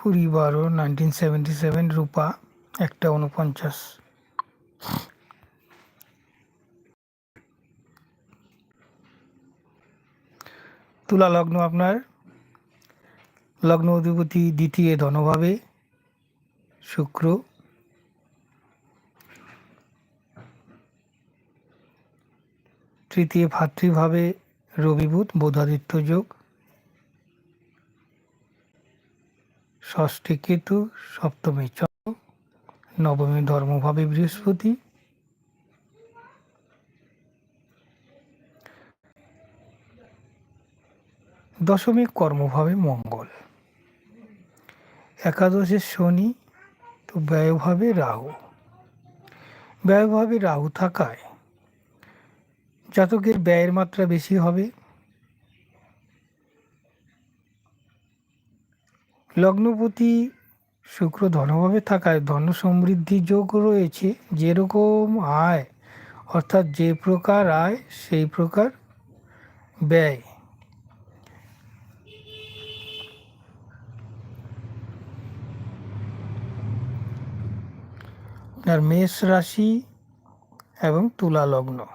কুড়ি বারো nineteen seventy seven রূপা একটা উনপঞ্চাশ তুলা লগ্ন আপনার। লগ্ন অধিপতি দ্বিতীয় ধনভাবে শুক্র। তৃতীয় ভাতৃভাবে রবিবুধ, বোধাদিত্য যোগ। ষষ্ঠী কেতু, সপ্তমী চন্দ্র, নবমী ধর্মভাবে বৃহস্পতি। দশমী কর্মভাবে মঙ্গল। একাদশে শনি, তো ব্যয়ভাবে রাহু। ব্যয়ভাবে রাহু থাকায় জাতকের ব্যয়ের মাত্রা বেশি হবে। লগ্নপতি শুক্র ধনভাবে থাকায় ধন সমৃদ্ধি যোগ রয়েছে। যেরকম আয়, অর্থাৎ যে প্রকার আয়, সেই প্রকার ব্যয়। আর মেষ রাশি এবং তুলা লগ্ন।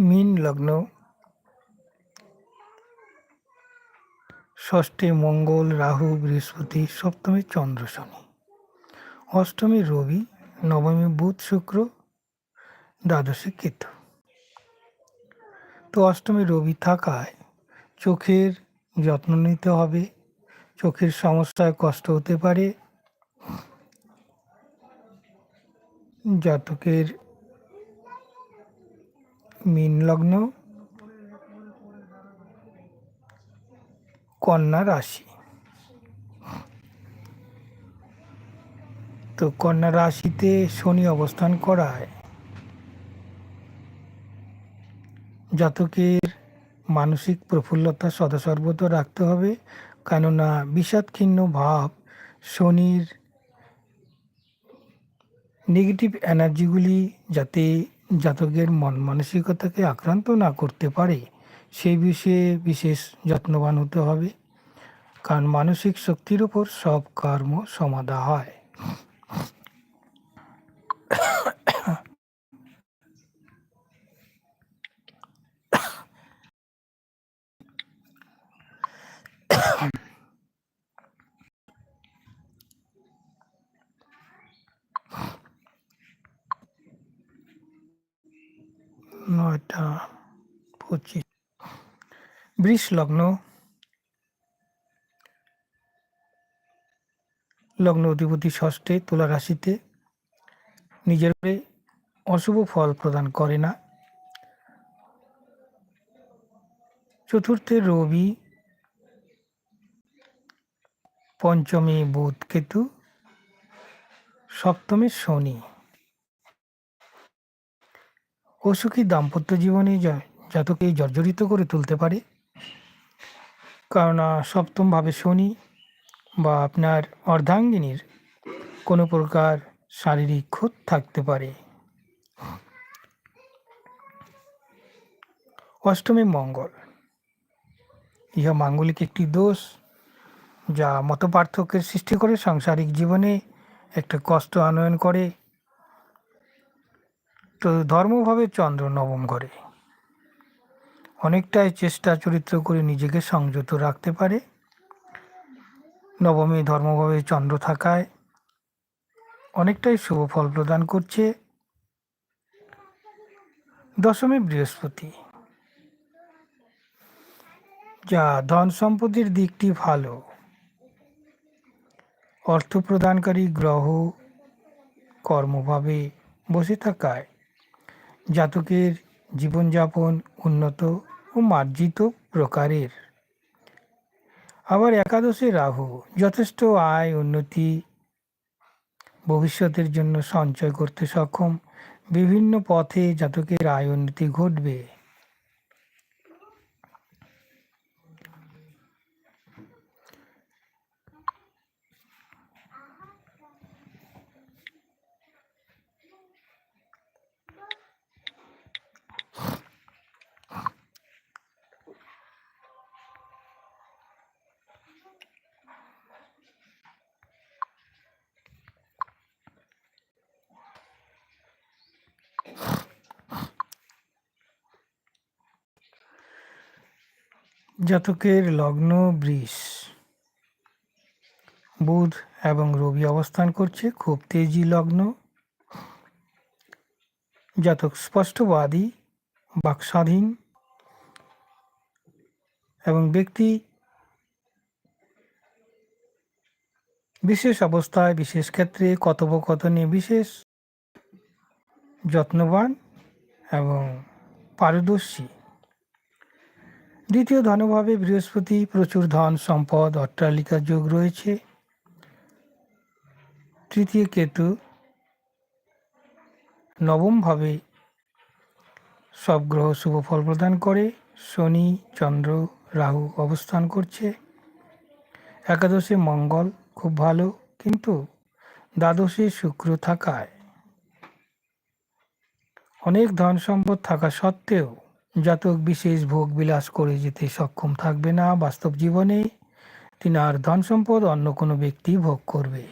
মীন লগ্ন। ষষ্ঠী মঙ্গল, রাহু, বৃহস্পতি, সপ্তমী চন্দ্র, শনি। অষ্টমী রবি, নবমী বুধ, শুক্র, দ্বাদশী কেতু। তো অষ্টমী রবি থাকায় চোখের যত্ন নিতে হবে। চোখের সমস্যায় কষ্ট হতে পারে। জাতকের মীন লগ্ন, কন্যা রাশি। তো কন্যা রাশিতে শনি অবস্থান করায়। জাতকের মানসিক প্রফুল্লতা সদা সর্বত রাখতে হবে, কেননা বিষাদক্ষিন্ন ভাব শনির নেগেটিভ এনার্জিগুলি যাতে জাতকের মন মানসিকতাকে আক্রান্ত না করতে পারে, সেই বিষয়ে বিশেষ যত্নবান হতে হবে। কারণ মানসিক শক্তির উপর সব কর্ম সমাধা হয়। নয়টা পঁচিশ বৃষ লগ্ন লগ্ন অধিপতি ষষ্ঠে তুলা রাশিতে নিজের অশুভ ফল প্রদান করে না। চতুর্থে রবি। পঞ্চমী বুধ কেতু। সপ্তমে শনি। অসুখী দাম্পত্য জীবনে জাতকে জর্জরিত করে তুলতে পারে? কারণ সপ্তমভাবে শনি বা আপনার অর্ধাঙ্গিনীর কোনো প্রকার শারীরিক ক্ষত থাকতে পারে। অষ্টমী মঙ্গল। ইহা, মাঙ্গলিক একটি দোষ যা মত পার্থক্যের সৃষ্টি করে সাংসারিক জীবনে একটা কষ্ট আনয়ন করে। তো ধর্মভাবে চন্দ্র নবম ঘরে। অনেকটাই চেষ্টা চরিত্র করে নিজেকে সংযত রাখতে পারে। নবমী ধর্মভাবে চন্দ্র থাকায় অনেকটাই শুভ ফল প্রদান করছে। দশমী বৃহস্পতি। যা ধন সম্পত্তির দিকটি ভালো। অর্থ প্রদানকারী গ্রহ কর্মভাবে বসে থাকায় জাতকের জীবনযাপন উন্নত ও মার্জিত প্রকারের। আবার একাদশে রাহু যথেষ্ট আয়, উন্নতি, ভবিষ্যতের জন্য সঞ্চয় করতে সক্ষম। বিভিন্ন পথে জাতকের আয়, উন্নতি ঘটবে। জাতকের লগ্ন বৃষ। বুধ এবং রবি অবস্থান করছে খুব তেজি লগ্ন। জাতক স্পষ্টবাদী, বাকস্বাধীন এবং ব্যক্তি বিশেষ অবস্থায়, বিশেষ ক্ষেত্রে কথোপকথনে বিশেষ যত্নবান এবং পারদর্শী। দ্বিতীয় ধনভাবে বৃহস্পতি, প্রচুর ধন সম্পদ, অট্টালিকা যোগ রয়েছে। তৃতীয় কেতু, নবমভাবে সব গ্রহ শুভ ফল প্রদান করে। শনি, চন্দ্র, রাহু অবস্থান করছে। একাদশে মঙ্গল, খুব ভালো, কিন্তু দ্বাদশে শুক্র থাকায় অনেক ধন সম্পদ থাকা সত্ত্বেও জাতক বিশেষ ভোগ বিলাস করে যেতে সক্ষম থাকবে না বাস্তব জীবনে। তিনি আর ধন সম্পদ অন্য কোনো ব্যক্তি ভোগ করবে।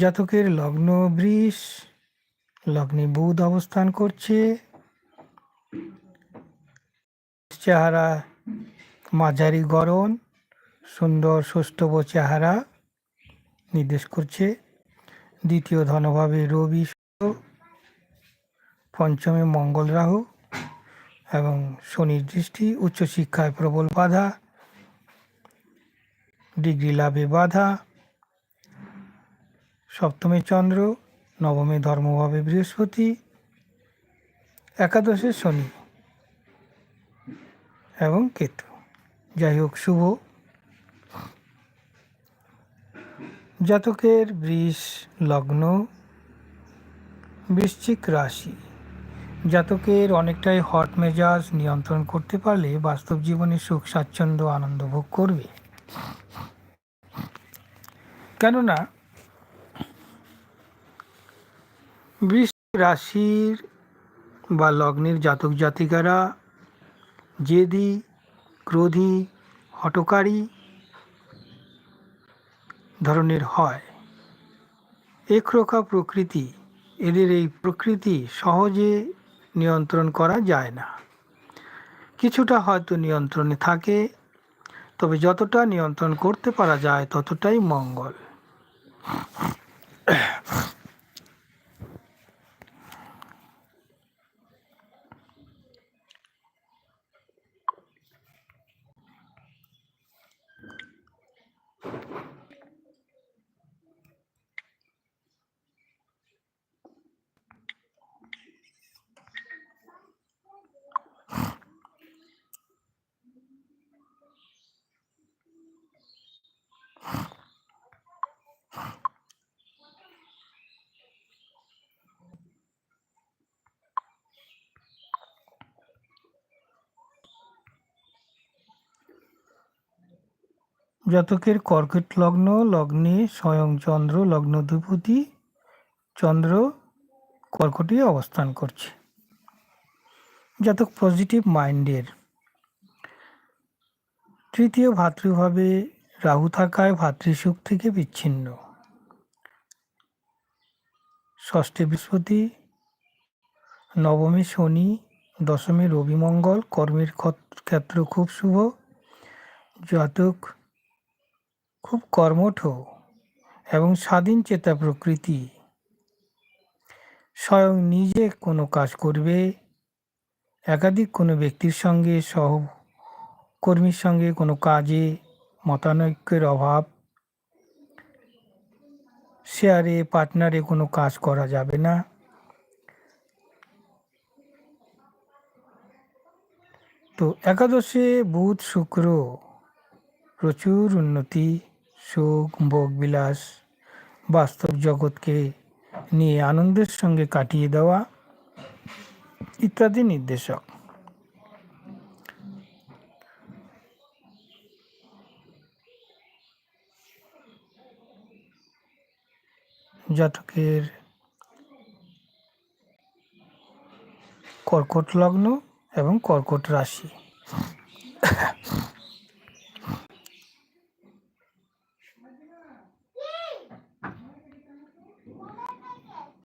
জাতকের লগ্ন বৃষ, লগ্নে বুধ অবস্থান করছে। চেহারা মাঝারি গড়ন, সুন্দর সুষ্ঠব চেহারা নির্দেশ করছে। দ্বিতীয় ধনভাবে রবি পঞ্চমে মঙ্গল রাহু এবং শনির দৃষ্টি উচ্চশিক্ষায় প্রবল বাধা, ডিগ্রি লাভে বাধা। সপ্তমে চন্দ্র, নবমে ধর্মভাবে বৃহস্পতি, একাদশে শনি এবং কেতু। যাই হোক, শুভ জাতকের বৃষ, লগ্ন, বৃশ্চিক রাশি। জাতকের অনেকটাই হট মেজাজ নিয়ন্ত্রণ করতে পারলে বাস্তব জীবনে সুখ, স্বাচ্ছন্দ্য, আনন্দ ভোগ করবে। কেননা বৃষ রাশির বা লগ্নের জাতক জাতিকারা, জেদি, ক্রোধী, হটকারী ধরনের হয়। একরোখা প্রকৃতি, এদের এই প্রকৃতি সহজে নিয়ন্ত্রণ করা যায় না। কিছুটা হয়তো নিয়ন্ত্রণে থাকে, তবে যতটা নিয়ন্ত্রণ করতে পারা যায় ততটাই মঙ্গল। জাতকের কর্কট লগ্ন, লগ্নে স্বয়ং চন্দ্র লগ্ন লগ্নধিপতি চন্দ্র কর্কটে অবস্থান করছে। জাতক পজিটিভ মাইন্ডের তৃতীয় ভাতৃভাবে রাহু থাকায় ভাতৃসুখ থেকে বিচ্ছিন্ন। ষষ্ঠে বৃহস্পতি, নবমী শনি, দশমী রবিমঙ্গল কর্মের ক্ষত- ক্ষেত্র খুব শুভ। জাতক খুব কর্মঠ এবং স্বাধীন চেতা প্রকৃতি। স্বয়ং নিজে কোনো কাজ করবে, একাধিক কোনো ব্যক্তির সঙ্গে, সহ কর্মীর সঙ্গে কোনো কাজে মতানৈক্যের অভাব। শেয়ারে, পার্টনারে কোনো কাজ করা যাবে না। তো একাদশে বুধ, শুক্র প্রচুর উন্নতি। সুখ, ভোগ, বিলাস, বাস্তব জগৎকে নিয়ে আনন্দের সঙ্গে কাটিয়ে দেওয়া ইত্যাদি নির্দেশক। জাতকের কর্কট লগ্ন এবং কর্কট রাশি।